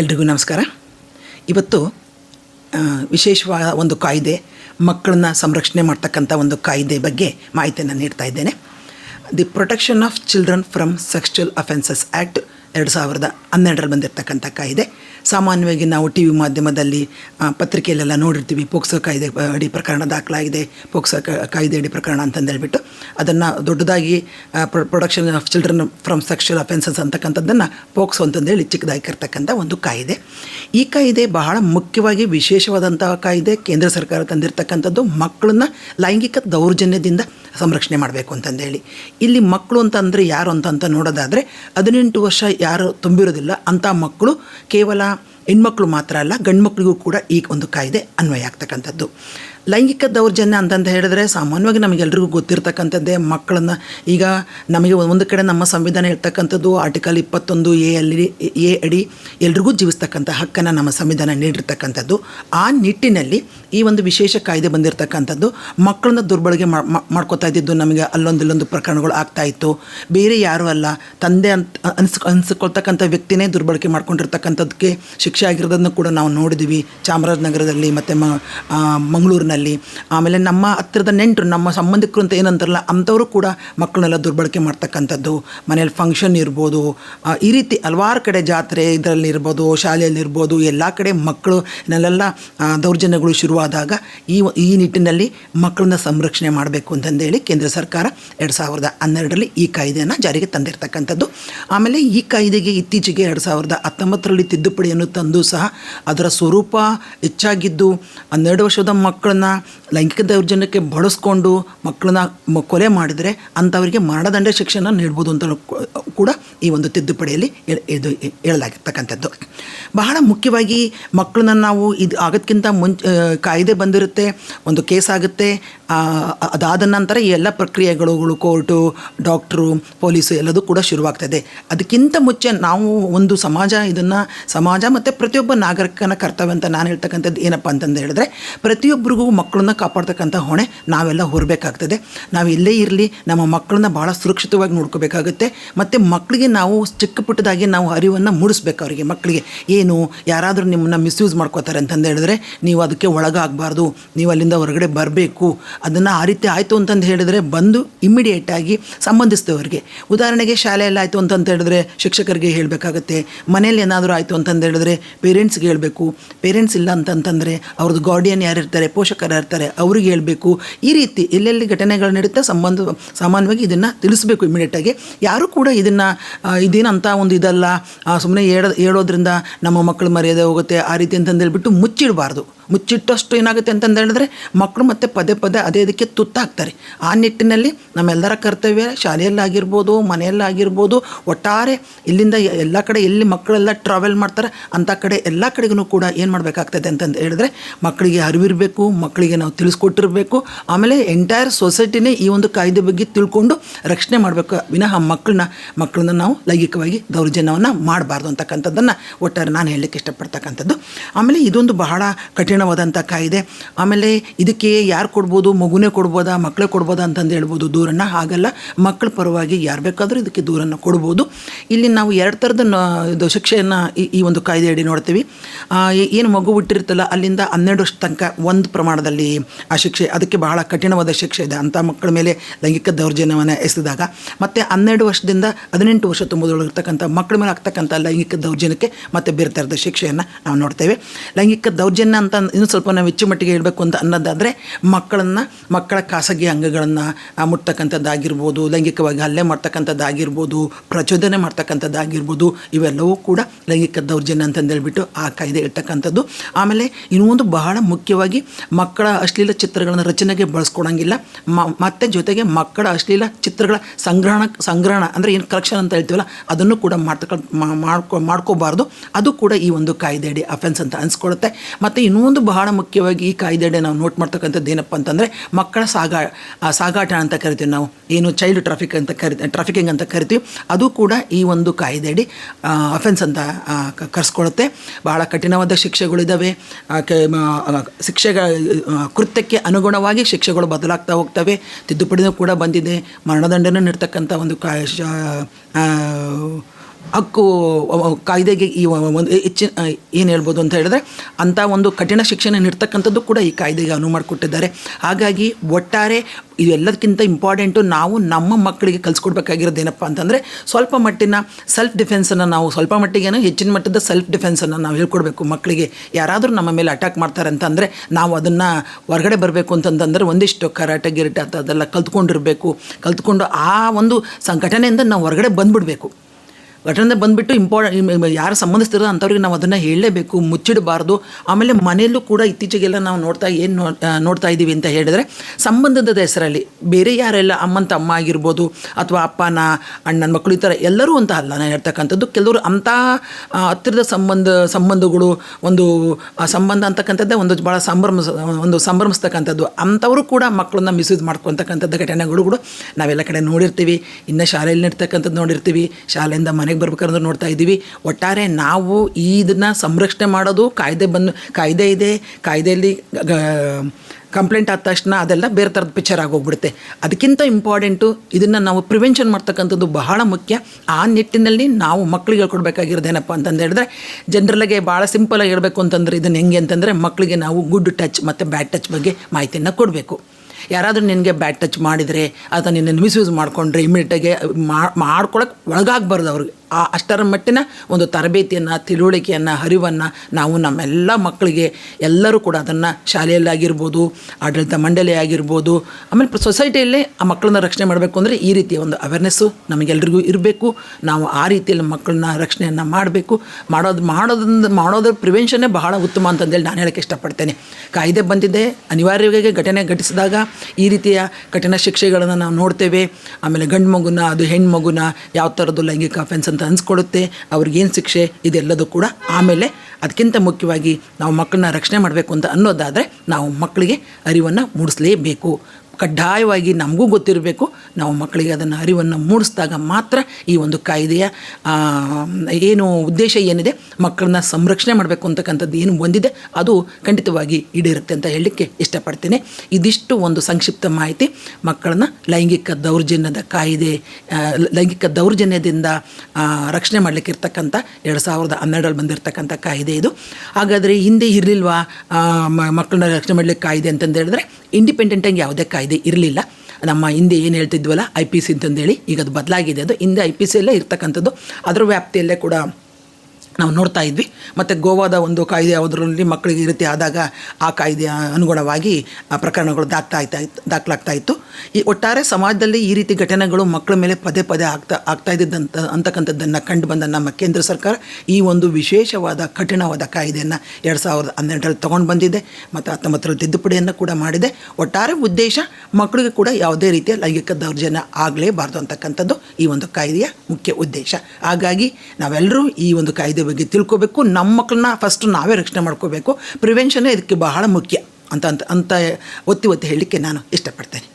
ಎಲ್ರಿಗೂ ನಮಸ್ಕಾರ. ಇವತ್ತು ವಿಶೇಷವಾದ ಒಂದು ಕಾಯ್ದೆ, ಮಕ್ಕಳನ್ನ ಸಂರಕ್ಷಣೆ ಮಾಡ್ತಕ್ಕಂಥ ಒಂದು ಕಾಯ್ದೆ ಬಗ್ಗೆ ಮಾಹಿತಿಯನ್ನು ನೀಡ್ತಾ ಇದ್ದೇನೆ. The protection of children from sexual offences act ಎರಡು ಸಾವಿರದ ಹನ್ನೆರಡರಲ್ಲಿ ಬಂದಿರತಕ್ಕಂಥ ಕಾಯಿದೆ. ಸಾಮಾನ್ಯವಾಗಿ ನಾವು ಟಿ ವಿ ಮಾಧ್ಯಮದಲ್ಲಿ ಪತ್ರಿಕೆಯಲ್ಲೆಲ್ಲ ನೋಡಿರ್ತೀವಿ, ಪೋಕ್ಸೋ ಕಾಯ್ದೆ ಅಡಿ ಪ್ರಕರಣ ದಾಖಲಾಗಿದೆ, ಪೋಕ್ಸೋ ಕಾಯ್ದೆ ಅಡಿ ಪ್ರಕರಣ ಅಂತಂದೇಳ್ಬಿಟ್ಟು ಅದನ್ನು ದೊಡ್ಡದಾಗಿ production of children from sexual offences ಅಂತಕ್ಕಂಥದ್ದನ್ನು ಪೋಕ್ಸೋ ಅಂತಂದೇಳಿ ಚಿಕ್ಕದಾಗಿರ್ತಕ್ಕಂಥ ಒಂದು ಕಾಯಿದೆ. ಈ ಕಾಯಿದೆ ಬಹಳ ಮುಖ್ಯವಾಗಿ ವಿಶೇಷವಾದಂತಹ ಕಾಯಿದೆ ಕೇಂದ್ರ ಸರ್ಕಾರ ತಂದಿರತಕ್ಕಂಥದ್ದು ಮಕ್ಕಳನ್ನ ಲೈಂಗಿಕ ದೌರ್ಜನ್ಯದಿಂದ ಸಂರಕ್ಷಣೆ ಮಾಡಬೇಕು ಅಂತಂದೇಳಿ. ಇಲ್ಲಿ ಮಕ್ಕಳು ಅಂತಂದರೆ ಯಾರು ಅಂತ ಅಂತ ನೋಡೋದಾದರೆ, ಹದಿನೆಂಟು ವರ್ಷ ಯಾರು ತುಂಬಿರೋದಿಲ್ಲ. ಅಂಥ ಮಕ್ಕಳು ಕೇವಲ ಹೆಣ್ಮಕ್ಳು ಮಾತ್ರ ಅಲ್ಲ ಗಂಡ್ಮಕ್ಳಿಗೂ ಕೂಡ ಈ ಒಂದು ಕಾಯ್ದೆ ಅನ್ವಯ ಆಗ್ತಕ್ಕಂಥದ್ದು. ಲೈಂಗಿಕ ದೌರ್ಜನ್ಯ ಅಂತಂತ ಹೇಳಿದ್ರೆ ಸಾಮಾನ್ಯವಾಗಿ ನಮಗೆಲ್ಲರಿಗೂ ಗೊತ್ತಿರ್ತಕ್ಕಂಥದ್ದೇ ಮಕ್ಕಳನ್ನ. ಈಗ ನಮಗೆ ಒಂದು ಕಡೆ ನಮ್ಮ ಸಂವಿಧಾನ ಇರ್ತಕ್ಕಂಥದ್ದು ಆರ್ಟಿಕಲ್ ಇಪ್ಪತ್ತೊಂದು ಎ ಅಲ್ಲಿ, ಎ ಅಡಿ ಎಲ್ರಿಗೂ ಜೀವಿಸ್ತಕ್ಕಂಥ ಹಕ್ಕನ್ನು ನಮ್ಮ ಸಂವಿಧಾನ ನೀಡಿರ್ತಕ್ಕಂಥದ್ದು. ಆ ನಿಟ್ಟಿನಲ್ಲಿ ಈ ಒಂದು ವಿಶೇಷ ಕಾಯ್ದೆ ಬಂದಿರತಕ್ಕಂಥದ್ದು. ಮಕ್ಕಳನ್ನ ದುರ್ಬಳಕೆ ಮಾಡ್ಕೊತಾ ಇದ್ದಿದ್ದು ನಮಗೆ ಅಲ್ಲೊಂದು ಇಲ್ಲೊಂದು ಪ್ರಕರಣಗಳು ಆಗ್ತಾ ಇತ್ತು. ಬೇರೆ ಯಾರೂ ಅಲ್ಲ. ತಂದೆ ಅಂತ ಅನ್ಸ್, ಅನ್ಸ್ಕೊಳ್ತಕ್ಕಂಥ ವ್ಯಕ್ತಿನೇ ದುರ್ಬಳಕೆ ಮಾಡ್ಕೊಂಡಿರ್ತಕ್ಕಂಥದ್ದಕ್ಕೆ ಶಿಕ್ಷೆ ಆಗಿರೋದನ್ನು ಕೂಡ ನಾವು ನೋಡಿದ್ವಿ. ಚಾಮರಾಜನಗರದಲ್ಲಿ ಮತ್ತು ಮ ಆ, ಆಮೇಲೆ ನಮ್ಮ ಹತ್ತಿರದ ನೆಂಟರು ನಮ್ಮ ಸಂಬಂಧಿಕರು ಅಂತ ಏನಂತಾರಲ್ಲ ಅಂಥವರು ಕೂಡ ಮಕ್ಕಳನ್ನೆಲ್ಲ ದುರ್ಬಳಕೆ ಮಾಡ್ತಕ್ಕಂಥದ್ದು. ಮನೇಲಿ ಫಂಕ್ಷನ್ ಇರ್ಬೋದು ಈ ರೀತಿ ಹಲವಾರು ಕಡೆ ಜಾತ್ರೆ ಇದರಲ್ಲಿ ಇರ್ಬೋದು ಶಾಲೆಯಲ್ಲಿ ಇರ್ಬೋದು ಎಲ್ಲ ಕಡೆ ಮಕ್ಕಳು ನಲ್ಲೆಲ್ಲ ದೌರ್ಜನ್ಯಗಳು ಶುರುವಾದಾಗ ಈ ಈ ನಿಟ್ಟಿನಲ್ಲಿ ಮಕ್ಕಳನ್ನ ಸಂರಕ್ಷಣೆ ಮಾಡಬೇಕು ಅಂತಂದೇಳಿ ಕೇಂದ್ರ ಸರ್ಕಾರ ಎರಡು ಸಾವಿರದ ಹನ್ನೆರಡರಲ್ಲಿ ಈ ಕಾಯ್ದೆಯನ್ನು ಜಾರಿಗೆ ತಂದಿರತಕ್ಕಂಥದ್ದು. ಆಮೇಲೆ ಈ ಕಾಯ್ದೆಗೆ ಇತ್ತೀಚೆಗೆ ಎರಡು ಸಾವಿರದ ಹತ್ತೊಂಬತ್ತರಲ್ಲಿ ತಿದ್ದುಪಡಿಯನ್ನು ತಂದು ಸಹ ಅದರ ಸ್ವರೂಪ ಹೆಚ್ಚಾಗಿದ್ದು ಹನ್ನೆರಡು ವರ್ಷದ ಮಕ್ಕಳನ್ನ ಲೈಂಗಿಕ ದೌರ್ಜನ್ಯಕ್ಕೆ ಬಳಸ್ಕೊಂಡು ಮಕ್ಕಳನ್ನ ಕೊಲೆ ಮಾಡಿದರೆ ಅಂಥವರಿಗೆ ಮರಣದಂಡ ಶಿಕ್ಷೆನ ನೀಡ್ಬೋದು ಅಂತ ಕೂಡ ಈ ಒಂದು ತಿದ್ದುಪಡಿಯಲ್ಲಿ ಇದು ಹೇಳಲಾಗಿರ್ತಕ್ಕಂಥದ್ದು. ಬಹಳ ಮುಖ್ಯವಾಗಿ ಮಕ್ಕಳನ್ನ ನಾವು ಇದು ಆಗೋದಕ್ಕಿಂತ ಮುಂಚೆ ಕಾಯ್ದೆ ಬಂದಿರುತ್ತೆ, ಒಂದು ಕೇಸ್ ಆಗುತ್ತೆ ಅದಾದ ನಂತರ ಈ ಎಲ್ಲ ಪ್ರಕ್ರಿಯೆಗಳು ಕೋರ್ಟು, ಡಾಕ್ಟ್ರು, ಪೊಲೀಸು ಎಲ್ಲದೂ ಕೂಡ ಶುರುವಾಗ್ತದೆ. ಅದಕ್ಕಿಂತ ಮುಂಚೆ ನಾವು ಒಂದು ಸಮಾಜ, ಇದನ್ನು ಸಮಾಜ ಮತ್ತು ಪ್ರತಿಯೊಬ್ಬ ನಾಗರಿಕನ ಕರ್ತವ್ಯ ಅಂತ ನಾನು ಹೇಳ್ತಕ್ಕಂಥದ್ದು ಏನಪ್ಪ ಅಂತಂದು ಹೇಳಿದ್ರೆ ಪ್ರತಿಯೊಬ್ಬರಿಗೂ ಮಕ್ಕಳನ್ನ ಕಾಪಾಡ್ತಕ್ಕಂಥ ಹೊಣೆ ನಾವೆಲ್ಲ ಹೊರಬೇಕಾಗ್ತದೆ ನಾವು ಎಲ್ಲೇ ಇರಲಿ, ನಮ್ಮ ಮಕ್ಕಳನ್ನ ಭಾಳ ಸುರಕ್ಷಿತವಾಗಿ ನೋಡ್ಕೋಬೇಕಾಗುತ್ತೆ, ಮತ್ತು ಮಕ್ಕಳಿಗೆ ನಾವು ಚಿಕ್ಕ ಪುಟ್ಟದಾಗಿ ನಾವು ಅರಿವನ್ನು ಮೂಡಿಸ್ಬೇಕು ಅವರಿಗೆ, ಮಕ್ಕಳಿಗೆ. ಏನು, ಯಾರಾದರೂ ನಿಮ್ಮನ್ನು ಮಿಸ್ಯೂಸ್ ಮಾಡ್ಕೋತಾರೆ ಅಂತಂದು ಹೇಳಿದ್ರೆ, ನೀವು ಅದಕ್ಕೆ ಒಳಗಾಗಬಾರ್ದು, ನೀವು ಅಲ್ಲಿಂದ ಹೊರಗಡೆ ಬರಬೇಕು. ಅದನ್ನು ಆ ರೀತಿ ಆಯಿತು ಅಂತಂದು ಹೇಳಿದ್ರೆ ಬಂದು ಇಮ್ಮಿಡಿಯೇಟಾಗಿ ಸಂಬಂಧಿಸಿದವರಿಗೆ. ಉದಾಹರಣೆಗೆ ಶಾಲೆಯಲ್ಲಿ ಆಯಿತು ಅಂತಂತ ಹೇಳಿದ್ರೆ ಶಿಕ್ಷಕರಿಗೆ ಹೇಳಬೇಕಾಗತ್ತೆ ಮನೇಲಿ ಏನಾದರೂ ಆಯಿತು ಅಂತಂದು ಹೇಳಿದ್ರೆ ಪೇರೆಂಟ್ಸ್ಗೆ ಹೇಳಬೇಕು. ಪೇರೆಂಟ್ಸ್ ಇಲ್ಲ ಅಂತಂತಂದರೆ ಅವ್ರದ್ದು ಗಾರ್ಡಿಯನ್ ಯಾರು ಇರ್ತಾರೆ, ಪೋಷಕರು ಇರ್ತಾರೆ, ಅವ್ರಿಗೆ ಹೇಳಬೇಕು. ಈ ರೀತಿ ಎಲ್ಲೆಲ್ಲಿ ಘಟನೆಗಳು ನಡೀತಾ ಸಂಬಂಧ, ಸಾಮಾನ್ಯವಾಗಿ ಇದನ್ನು ತಿಳಿಸಬೇಕು ಇಮಿಡಿಯೇಟಾಗಿ ಯಾರೂ ಕೂಡ ಇದನ್ನು ಇದೇನಂತ ಒಂದು ಇದಲ್ಲ. ಸುಮ್ಮನೆ ಹೇಳ, ಹೇಳೋದ್ರಿಂದ ನಮ್ಮ ಮಕ್ಕಳು ಮರ್ಯಾದೆ ಹೋಗುತ್ತೆ. ಆ ರೀತಿ ಅಂತಂದು ಹೇಳ್ಬಿಟ್ಟು ಮುಚ್ಚಿಡಬಾರ್ದು. ಮುಚ್ಚಿಟ್ಟಷ್ಟು ಏನಾಗುತ್ತೆ ಅಂತಂದು ಹೇಳಿದ್ರೆ ಮಕ್ಕಳು ಮತ್ತೆ ಪದೇ ಪದೇ ಅದೇ ಇದಕ್ಕೆ ತುತ್ತಾಗ್ತಾರೆ. ಆ ನಿಟ್ಟಿನಲ್ಲಿ ನಮ್ಮೆಲ್ಲರ ಕರ್ತವ್ಯ ಶಾಲೆಯಲ್ಲಾಗಿರ್ಬೋದು, ಮನೆಯಲ್ಲಾಗಿರ್ಬೋದು, ಒಟ್ಟಾರೆ ಇಲ್ಲಿಂದ ಎಲ್ಲ ಕಡೆ ಎಲ್ಲಿ ಮಕ್ಕಳೆಲ್ಲ ಟ್ರಾವೆಲ್ ಮಾಡ್ತಾರೆ ಅಂಥ ಕಡೆ ಎಲ್ಲ ಕಡೆಗೂ ಕೂಡ ಏನು ಮಾಡಬೇಕಾಗ್ತದೆ ಅಂತಂದು ಹೇಳಿದ್ರೆ ಮಕ್ಕಳಿಗೆ ಅರಿವಿರಬೇಕು, ಮಕ್ಕಳಿಗೆ ನಾವು ತಿಳಿಸ್ಕೊಟ್ಟಿರಬೇಕು. ಆಮೇಲೆ ಎಂಟೈರ್ ಸೊಸೈಟಿನೇ ಈ ಒಂದು ಕಾಯ್ದೆ ಬಗ್ಗೆ ತಿಳ್ಕೊಂಡು ರಕ್ಷಣೆ ಮಾಡಬೇಕು. ವಿನಃ ಮಕ್ಕಳನ್ನ ಮಕ್ಕಳನ್ನ ನಾವು ಲೈಂಗಿಕವಾಗಿ ದೌರ್ಜನ್ಯವನ್ನು ಮಾಡಬಾರ್ದು ಅಂತಕ್ಕಂಥದ್ದನ್ನು ಒಟ್ಟಾರೆ ನಾನು ಹೇಳಲಿಕ್ಕೆ ಇಷ್ಟಪಡ್ತಕ್ಕಂಥದ್ದು. ಆಮೇಲೆ ಇದೊಂದು ಬಹಳ ಕಠಿಣವಾದಂಥ ಕಾಯಿದೆ. ಆಮೇಲೆ ಇದಕ್ಕೆ ಯಾರು ಕೊಡ್ಬೋದು, ಮಗುನೇ ಕೊಡ್ಬೋದಾ, ಮಕ್ಕಳೇ ಕೊಡ್ಬೋದಾ ಅಂತಂದು ಹೇಳ್ಬೋದು ದೂರನ್ನು, ಹಾಗಲ್ಲ ಮಕ್ಕಳ ಪರವಾಗಿ ಯಾರು ಬೇಕಾದರೂ ಇದಕ್ಕೆ ದೂರನ್ನು ಕೊಡ್ಬೋದು. ಇಲ್ಲಿ ನಾವು ಎರಡು ಥರದ ಇದು ಶಿಕ್ಷೆಯನ್ನು ಈ ಈ ಒಂದು ಕಾಯ್ದೆಯಡಿ ನೋಡ್ತೀವಿ. ಏನು ಮಗು ಹುಟ್ಟಿರ್ತಲ್ಲ ಅಲ್ಲಿಂದ ಹನ್ನೆರಡು ವರ್ಷ ತನಕ ಒಂದು ಪ್ರಮಾಣದಲ್ಲಿ ಆ ಶಿಕ್ಷೆ, ಅದಕ್ಕೆ ಬಹಳ ಕಠಿಣವಾದ ಶಿಕ್ಷೆ ಇದೆ. ಅಂಥ ಮಕ್ಕಳ ಮೇಲೆ ಲೈಂಗಿಕ ದೌರ್ಜನ್ಯವನ್ನು ಎಸೆದಾಗ. ಮತ್ತು ಹನ್ನೆರಡು ವರ್ಷದಿಂದ ಹದಿನೆಂಟು ವರ್ಷ ತುಂಬುದೊಳಗಿರ್ತಕ್ಕಂಥ ಮಕ್ಕಳ ಮೇಲೆ ಆಗ್ತಕ್ಕಂಥ ಲೈಂಗಿಕ ದೌರ್ಜನ್ಯಕ್ಕೆ ಮತ್ತು ಬೇರೆ ಥರದ ಶಿಕ್ಷೆಯನ್ನು ನಾವು ನೋಡ್ತೇವೆ. ಲೈಂಗಿಕ ದೌರ್ಜನ್ಯ ಅಂತ ಇನ್ನೂ ಸ್ವಲ್ಪ ನಾವು ಹೆಚ್ಚು ಮಟ್ಟಿಗೆ ಹೇಳಬೇಕು ಅಂತ ಅನ್ನೋದಾದರೆ ಮಕ್ಕಳನ್ನು, ಮಕ್ಕಳ ಖಾಸಗಿ ಅಂಗಗಳನ್ನು ಮುಟ್ತಕ್ಕಂಥದ್ದಾಗಿರ್ಬೋದು, ಲೈಂಗಿಕವಾಗಿ ಹಲ್ಲೆ ಮಾಡ್ತಕ್ಕಂಥದ್ದಾಗಿರ್ಬೋದು, ಪ್ರಚೋದನೆ ಮಾಡ್ತಕ್ಕಂಥದ್ದಾಗಿರ್ಬೋದು, ಇವೆಲ್ಲವೂ ಕೂಡ ಲೈಂಗಿಕ ದೌರ್ಜನ್ಯ ಅಂತಂದೇಳ್ಬಿಟ್ಟು ಆ ಕಾಯ್ದೆ ಇರ್ತಕ್ಕಂಥದ್ದು. ಆಮೇಲೆ ಇನ್ನೊಂದು ಬಹಳ ಮುಖ್ಯವಾಗಿ ಮಕ್ಕಳ ಅಶ್ಲೀಲ ಚಿತ್ರಗಳನ್ನು ರಚನೆಗೆ ಬಳಸ್ಕೊಳಂಗಿಲ್ಲ. ಮತ್ತು ಜೊತೆಗೆ ಮಕ್ಕಳ ಅಶ್ಲೀಲ ಚಿತ್ರಗಳ ಸಂಗ್ರಹಣ ಸಂಗ್ರಹಣ ಅಂದರೆ ಏನು ಕಲೆಕ್ಷನ್ ಅಂತ ಹೇಳ್ತೀವಲ್ಲ ಅದನ್ನು ಕೂಡ ಮಾಡ್ಕೊ, ಮಾಡ್ಕೋಬಾರ್ದು. ಅದು ಕೂಡ ಈ ಒಂದು ಕಾಯ್ದೆ ಅಡಿ ಅಫೆನ್ಸ್ ಅಂತ ಅನಿಸ್ಕೊಳುತ್ತೆ. ಮತ್ತು ಇನ್ನೊಂದು ಬಹಳ ಮುಖ್ಯವಾಗಿ ಈ ಕಾಯ್ದೆ ಅಡಿ ನಾವು ನೋಟ್ ಮಾಡ್ತಕ್ಕಂಥದ್ದು ಏನಪ್ಪ ಅಂತಂದರೆ, ಮಕ್ಕಳ ಸಾಗಾ ಸಾಗಾಟ ಅಂತ ಕರಿತೀವಿ ನಾವು. ಏನು ಚೈಲ್ಡ್ ಟ್ರಾಫಿಕ್ ಅಂತ ಕರಿ ಟ್ರಾಫಿಕಿಂಗ್ ಅಂತ ಕರಿತೀವಿ. ಅದು ಕೂಡ ಈ ಒಂದು ಕಾಯ್ದೆ ಅಡಿ ಅಫೆನ್ಸ್ ಅಂತ ಕರೆಸ್ಕೊಳುತ್ತೆ. ಬಹಳ ಕಠಿಣವಾದ ಶಿಕ್ಷೆಗಳಿದ್ದಾವೆ ಶಿಕ್ಷೆಗಳ ಕೃತ್ಯಕ್ಕೆ ಅನುಗುಣವಾಗಿ ಶಿಕ್ಷೆಗಳು ಬದಲಾಗ್ತಾ ಹೋಗ್ತವೆ. ತಿದ್ದುಪಡಿನೂ ಕೂಡ ಬಂದಿದೆ. ಮರಣದಂಡನೂ ನೀಡ್ತಕ್ಕಂಥ ಒಂದು ಕಾ ಶ- ಆ, ಹಕ್ಕು ಕಾಯ್ದೆಗೆ ಈ ಒಂದು ಹೆಚ್ಚಿನ ಏನು ಹೇಳ್ಬೋದು ಅಂತ ಹೇಳಿದ್ರೆ ಅಂಥ ಒಂದು ಕಠಿಣ ಶಿಕ್ಷಣ ನೀಡ್ತಕ್ಕಂಥದ್ದು ಕೂಡ ಈ ಕಾಯ್ದೆಗೆ ಅನುವು ಮಾಡಿಕೊಟ್ಟಿದ್ದಾರೆ. ಹಾಗಾಗಿ ಒಟ್ಟಾರೆ ಇವೆಲ್ಲದಕ್ಕಿಂತ ಇಂಪಾರ್ಟೆಂಟು ನಾವು ನಮ್ಮ ಮಕ್ಕಳಿಗೆ ಕಲಿಸ್ಕೊಡ್ಬೇಕಾಗಿರೋದು ಏನಪ್ಪ ಅಂತಂದರೆ ಸ್ವಲ್ಪ ಮಟ್ಟಿನ ಸೆಲ್ಫ್ ಡಿಫೆನ್ಸನ್ನು ನಾವು ಸ್ವಲ್ಪ ಮಟ್ಟಿಗೇನು ಹೆಚ್ಚಿನ ಮಟ್ಟದ ಸೆಲ್ಫ್ ಡಿಫೆನ್ಸನ್ನು ನಾವು ಹೇಳ್ಕೊಡ್ಬೇಕು ಮಕ್ಕಳಿಗೆ. ಯಾರಾದರೂ ನಮ್ಮ ಮೇಲೆ ಅಟ್ಯಾಕ್ ಮಾಡ್ತಾರೆ ಅಂತಂದರೆ ನಾವು ಅದನ್ನು ಹೊರಗಡೆ ಬರಬೇಕು ಅಂತಂತಂದರೆ ಒಂದಿಷ್ಟು ಕರಾಟೆ ಗಿರಾಟ ಅದೆಲ್ಲ ಕಲ್ತ್ಕೊಂಡಿರಬೇಕು. ಕಲ್ತ್ಕೊಂಡು ಆ ಒಂದು ಸಂಘಟನೆಯಿಂದ ನಾವು ಹೊರಗಡೆ ಬಂದುಬಿಡಬೇಕು. ಘಟನೆ ಬಂದುಬಿಟ್ಟು ಇಂಪಾರ್ಟೆಂಟ್ ಯಾರು ಸಂಬಂಧಿಸ್ತಿರೋ ಅಂಥವ್ರಿಗೆ ನಾವು ಅದನ್ನು ಹೇಳಲೇಬೇಕು, ಮುಚ್ಚಿಡಬಾರ್ದು. ಆಮೇಲೆ ಮನೆಯಲ್ಲೂ ಕೂಡ ಇತ್ತೀಚೆಗೆಲ್ಲ ನಾವು ನೋಡ್ತಾ ಏನು ನೋಡ್ತಾ ಇದ್ದೀವಿ ಅಂತ ಹೇಳಿದರೆ, ಸಂಬಂಧದ ಹೆಸರಲ್ಲಿ ಬೇರೆ ಯಾರೆಲ್ಲ ಅಮ್ಮನ ತಮ್ಮ ಆಗಿರ್ಬೋದು ಅಥವಾ ಅಪ್ಪನ, ಅಣ್ಣನ ಮಕ್ಕಳು ಈ ಥರ ಎಲ್ಲರೂ ಅಂತ ಅಲ್ಲ ನಾನು ಹೇಳ್ತಕ್ಕಂಥದ್ದು. ಕೆಲವರು ಅಂಥ ಹತ್ತಿರದ ಸಂಬಂಧ, ಸಂಬಂಧಗಳು ಒಂದು ಸಂಬಂಧ ಅಂತಕ್ಕಂಥದ್ದೇ ಒಂದು ಭಾಳ ಸಂಭ್ರಮ, ಒಂದು ಸಂಭ್ರಮಿಸ್ತಕ್ಕಂಥದ್ದು. ಅಂಥವರು ಕೂಡ ಮಕ್ಕಳನ್ನ ಮಿಸ್ಯೂಸ್ ಮಾಡ್ಕೊತಕ್ಕಂಥದ್ದು ಘಟನೆಗಳು ಕೂಡ ನಾವೆಲ್ಲ ಕಡೆ ನೋಡಿರ್ತೀವಿ. ಇನ್ನು ಶಾಲೆಯಲ್ಲಿ ಇರ್ತಕ್ಕಂಥದ್ದು ನೋಡಿರ್ತೀವಿ. ಶಾಲೆಯಿಂದ ಮನೆಗೆ ಬರ್ಬೇಕಾದ್ರೆ ನೋಡ್ತಾ ಇದ್ದೀವಿ. ಒಟ್ಟಾರೆ ನಾವು ಇದನ್ನು ಸಂರಕ್ಷಣೆ ಮಾಡೋದು ಕಾಯ್ದೆ ಬಂದು, ಕಾಯ್ದೆ ಇದೆ. ಕಾಯ್ದೆಯಲ್ಲಿ ಕಂಪ್ಲೇಂಟ್ ಆದ ತಕ್ಷಣ ಅದೆಲ್ಲ ಬೇರೆ ಥರದ ಪಿಕ್ಚರ್ ಆಗೋಗ್ಬಿಡುತ್ತೆ. ಅದಕ್ಕಿಂತ ಇಂಪಾರ್ಟೆಂಟು ಇದನ್ನು ನಾವು ಪ್ರಿವೆನ್ಷನ್ ಮಾಡ್ತಕ್ಕಂಥದ್ದು ಬಹಳ ಮುಖ್ಯ. ಆ ನಿಟ್ಟಿನಲ್ಲಿ ನಾವು ಮಕ್ಕಳಿಗೆ ಹೇಳ್ಕೊಡ್ಬೇಕಾಗಿರೋದೇನಪ್ಪ ಅಂತಂದು ಹೇಳಿದ್ರೆ, ಜನರಲ್ಲಿಗೆ ಭಾಳ ಸಿಂಪಲಾಗಿ ಹೇಳಬೇಕು ಅಂತಂದರೆ ಇದನ್ನು ಹೆಂಗೆ ಅಂತಂದರೆ ಮಕ್ಕಳಿಗೆ ನಾವು ಗುಡ್ ಟಚ್ ಮತ್ತು ಬ್ಯಾಡ್ ಟಚ್ ಬಗ್ಗೆ ಮಾಹಿತಿಯನ್ನು ಕೊಡಬೇಕು. ಯಾರಾದರೂ ನಿನಗೆ ಬ್ಯಾಡ್ ಟಚ್ ಮಾಡಿದರೆ ಅಥವಾ ನಿನ್ನ ಮಿಸ್ಯೂಸ್ ಮಾಡಿಕೊಂಡ್ರೆ ಇಮಿಡಿಯೇಟಾಗಿ ಮಾಡ್ಕೊಳಕ್ಕೆ ಒಳಗಾಗಬಾರ್ದು ಅವ್ರಿಗೆ. ಆ ಅಷ್ಟರ ಮಟ್ಟಿನ ಒಂದು ತರಬೇತಿಯನ್ನು, ತಿಳುವಳಿಕೆಯನ್ನು, ಅರಿವನ್ನು ನಾವು ನಮ್ಮೆಲ್ಲ ಮಕ್ಕಳಿಗೆ ಎಲ್ಲರೂ ಕೂಡ ಅದನ್ನು ಶಾಲೆಯಲ್ಲಿ ಆಗಿರ್ಬೋದು, ಆಡಳಿತ ಮಂಡಳಿ ಆಗಿರ್ಬೋದು, ಆಮೇಲೆ ಸೊಸೈಟಿಯಲ್ಲೇ ಆ ಮಕ್ಕಳನ್ನ ರಕ್ಷಣೆ ಮಾಡಬೇಕು ಅಂದರೆ ಈ ರೀತಿಯ ಒಂದು ಅವೇರ್ನೆಸ್ಸು ನಮಗೆಲ್ರಿಗೂ ಇರಬೇಕು. ನಾವು ಆ ರೀತಿಯಲ್ಲಿ ಮಕ್ಕಳನ್ನ ರಕ್ಷಣೆಯನ್ನು ಮಾಡಬೇಕು. ಮಾಡೋದು ಮಾಡೋದ್ರಿಂದ ಮಾಡೋದ್ರ ಪ್ರಿವೆನ್ಷನ್ನೇ ಬಹಳ ಉತ್ತಮ ಅಂತಂದೇಳಿ ನಾನು ಹೇಳೋಕ್ಕೆ ಇಷ್ಟಪಡ್ತೇನೆ. ಕಾಯ್ದೆ ಬಂದಿದೆ. ಅನಿವಾರ್ಯವಾಗಿ ಘಟನೆ ಘಟಿಸಿದಾಗ ಈ ರೀತಿಯ ಕಠಿಣ ಶಿಕ್ಷೆಗಳನ್ನು ನಾವು ನೋಡ್ತೇವೆ. ಆಮೇಲೆ ಗಂಡು ಮಗುನ ಅದು ಹೆಣ್ಣು ಮಗುನ ಯಾವ ಥರದ್ದು ಲೈಂಗಿಕ ಅಫೆನ್ಸ್ ಅಂತ ಅನ್ಸ್ಕೊಡುತ್ತೆ, ಅವ್ರಿಗೇನು ಶಿಕ್ಷೆ, ಇದೆಲ್ಲದೂ ಕೂಡ ಆಮೇಲೆ ಅದಕ್ಕಿಂತ ಮುಖ್ಯವಾಗಿ ನಾವು ಮಕ್ಕಳನ್ನ ರಕ್ಷಣೆ ಮಾಡಬೇಕು ಅಂತ ಅನ್ನೋದಾದರೆ ನಾವು ಮಕ್ಕಳಿಗೆ ಅರಿವನ್ನು ಮೂಡಿಸಲೇಬೇಕು. ಕಡ್ಡಾಯವಾಗಿ ನಮಗೂ ಗೊತ್ತಿರಬೇಕು, ನಾವು ಮಕ್ಕಳಿಗೆ ಅದನ್ನು ಅರಿವನ್ನು ಮೂಡಿಸಿದಾಗ ಮಾತ್ರ ಈ ಒಂದು ಕಾಯ್ದೆಯ ಏನು ಉದ್ದೇಶ ಏನಿದೆ, ಮಕ್ಕಳನ್ನ ಸಂರಕ್ಷಣೆ ಮಾಡಬೇಕು ಅಂತಕ್ಕಂಥದ್ದು ಏನು ಬಂದಿದೆ ಅದು ಖಂಡಿತವಾಗಿ ಈಡೇರುತ್ತೆ ಅಂತ ಹೇಳಲಿಕ್ಕೆ ಇಷ್ಟಪಡ್ತೀನಿ. ಇದಿಷ್ಟು ಒಂದು ಸಂಕ್ಷಿಪ್ತ ಮಾಹಿತಿ, ಮಕ್ಕಳನ್ನ ಲೈಂಗಿಕ ದೌರ್ಜನ್ಯದ ಕಾಯ್ದೆ ಲೈಂಗಿಕ ದೌರ್ಜನ್ಯದಿಂದ ರಕ್ಷಣೆ ಮಾಡಲಿಕ್ಕೆ ಇರ್ತಕ್ಕಂಥ ಎರಡು ಸಾವಿರದ ಹನ್ನೆರಡರಲ್ಲಿ ಬಂದಿರತಕ್ಕಂಥ ಕಾಯ್ದೆ ಇದು. ಹಾಗಾದರೆ ಹಿಂದೆ ಇರಲಿಲ್ವಾ ಮಕ್ಕಳನ್ನ ರಕ್ಷಣೆ ಮಾಡಲಿಕ್ಕೆ ಕಾಯ್ದೆ ಅಂತಂದು ಹೇಳಿದ್ರೆ ಇಂಡಿಪೆಂಡೆಂಟಾಗಿ ಯಾವುದೇ ಕಾಯ್ದೆ ಇರಲಿಲ್ಲ. ನಮ್ಮ ಹಿಂದೆ ಏನು ಹೇಳ್ತಿದ್ವಲ್ಲ ಐ ಪಿ ಸಿ ಅಂತಂದೇಳಿ, ಈಗ ಅದು ಬದಲಾಗಿದೆ. ಅದು ಹಿಂದೆ ಐ ಪಿ ಸಿ ಅಲ್ಲೇ ಇರ್ತಕ್ಕಂಥದ್ದು. ಅದರ ವ್ಯಾಪ್ತಿಯಲ್ಲೇ ಕೂಡ ನಾವು ನೋಡ್ತಾ ಇದ್ವಿ. ಮತ್ತು ಗೋವಾದ ಒಂದು ಕಾಯ್ದೆ ಯಾವುದರಲ್ಲಿ ಮಕ್ಕಳಿಗೆ ಈ ರೀತಿ ಆದಾಗ ಆ ಕಾಯ್ದೆಯ ಅನುಗುಣವಾಗಿ ಆ ಪ್ರಕರಣಗಳು ದಾಖಲಾಗ್ತಾ ಇತ್ತು ದಾಖಲಾಗ್ತಾ ಇತ್ತು. ಈ ಒಟ್ಟಾರೆ ಸಮಾಜದಲ್ಲಿ ಈ ರೀತಿ ಘಟನೆಗಳು ಮಕ್ಕಳ ಮೇಲೆ ಪದೇ ಪದೇ ಆಗ್ತಾ ಆಗ್ತಾ ಇದ್ದಂಥ ಅಂತಕ್ಕಂಥದ್ದನ್ನು ಕಂಡು ಬಂದ ನಮ್ಮ ಕೇಂದ್ರ ಸರ್ಕಾರ ಈ ಒಂದು ವಿಶೇಷವಾದ, ಕಠಿಣವಾದ ಕಾಯ್ದೆಯನ್ನು ಎರಡು ಸಾವಿರದ ಹನ್ನೆರಡರಲ್ಲಿ ತೊಗೊಂಡು ಬಂದಿದೆ. ಮತ್ತು ಹತ್ತೊಂಬತ್ತರಲ್ಲಿ ತಿದ್ದುಪಡಿಯನ್ನು ಕೂಡ ಮಾಡಿದೆ. ಒಟ್ಟಾರೆ ಉದ್ದೇಶ ಮಕ್ಕಳಿಗೆ ಕೂಡ ಯಾವುದೇ ರೀತಿಯ ಲೈಂಗಿಕ ದೌರ್ಜನ್ಯ ಆಗಲೇಬಾರ್ದು ಅಂತಕ್ಕಂಥದ್ದು ಈ ಒಂದು ಕಾಯ್ದೆಯ ಮುಖ್ಯ ಉದ್ದೇಶ. ಹಾಗಾಗಿ ನಾವೆಲ್ಲರೂ ಈ ಒಂದು ಕಾಯ್ದೆ ಬಗ್ಗೆ ತಿಳ್ಕೊಬೇಕು. ನಮ್ಮ ಮಕ್ಕಳನ್ನ ಫಸ್ಟ್ ನಾವೇ ರಕ್ಷಣೆ ಮಾಡ್ಕೋಬೇಕು. ಪ್ರಿವೆನ್ಷನ್ನೇ ಇದಕ್ಕೆ ಬಹಳ ಮುಖ್ಯ ಅಂತ ಅಂತ ಅಂತ ಒತ್ತಿ ಒತ್ತಿ ಹೇಳಲಿಕ್ಕೆ ನಾನು ಇಷ್ಟಪಡ್ತೇನೆ.